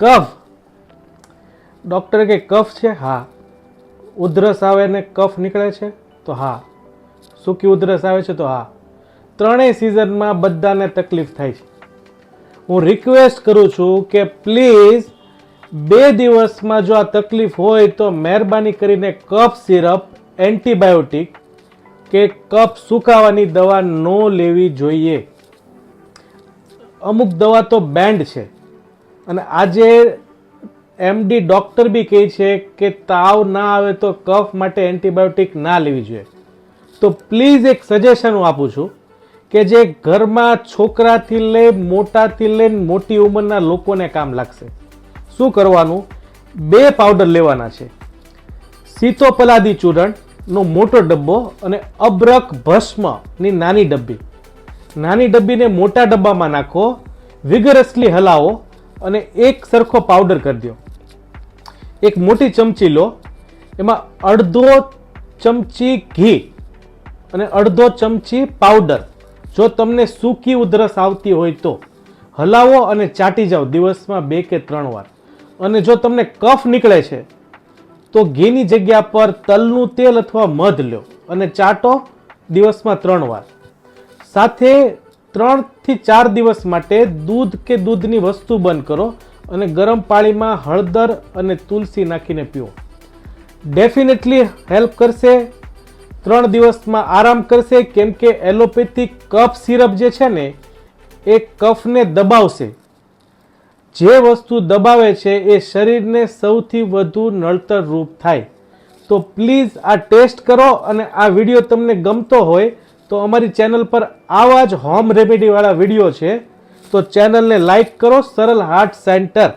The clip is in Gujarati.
કફ. ડૉક્ટર કે કફ છે? હા. ઉધરસ આવે ને કફ નીકળે છે? તો હા. સૂકી ઉધરસ આવે છે? તો હા. ત્રણેય સિઝનમાં બધાને તકલીફ થાય છે. હું રિક્વેસ્ટ કરું છું કે પ્લીઝ બે દિવસમાં જો આ તકલીફ હોય તો મહેરબાની કરીને કફ સિરપ, એન્ટીબાયોટિક કે કફ સુકાવાની દવા ન લેવી જોઈએ. અમુક દવા તો બેન્ડ છે. અને આજે એમડી ડૉક્ટર બી કહે છે કે તાવ ના આવે તો કફ માટે એન્ટીબાયોટિક ના લેવી જોઈએ. તો પ્લીઝ એક સજેશન હું આપું છું કે જે ઘરમાં છોકરાથી લઈ મોટાથી લઈને મોટી ઉંમરના લોકોને કામ લાગશે. શું કરવાનું? બે પાવડર લેવાના છે. સીતોપલાદી ચૂર્ણનો મોટો ડબ્બો અને અબ્રક ભસ્મની નાની ડબ્બી. નાની ડબ્બીને મોટા ડબ્બામાં નાખો વિગરસલી હલાવો અને એક સરખો પાવડર કરી દો. એક મોટી ચમચી લો, એમાં અડધો ચમચી ઘી અને અડધો ચમચી પાવડર જો તમને સૂકી ઉધરસ આવતી હોય તો, હલાવો અને ચાટી જાઓ દિવસમાં બે કે ત્રણ વાર. અને જો તમને કફ નીકળે છે, તો ઘીની જગ્યા પર તલનું તેલ અથવા મધ લો અને ચાટો દિવસમાં ત્રણ વાર. સાથે ત્રણથી ચાર દિવસ માટે દૂધ કે દૂધની વસ્તુ બંધ કરો અને ગરમ પાણીમાં હળદર અને તુલસી નાખીને પીઓ. ડેફિનેટલી હેલ્પ કરશે. ત્રણ દિવસમાં આરામ કરશે. કેમ કે એલોપેથિક કફ સિરપ જે છે ને, એ કફને દબાવશે. જે વસ્તુ દબાવે છે, એ શરીરને સૌથી વધુ નળતર રૂપ થાય. તો પ્લીઝ આ ટેસ્ટ કરો અને આ વીડિયો તમને ગમતો હોય તો અમારી ચેનલ પર આવા જ હોમ રેમેડીવાળા વીડિયો છે. તો ચેનલને લાઈક કરો સરલ હાર્ટ સેન્ટર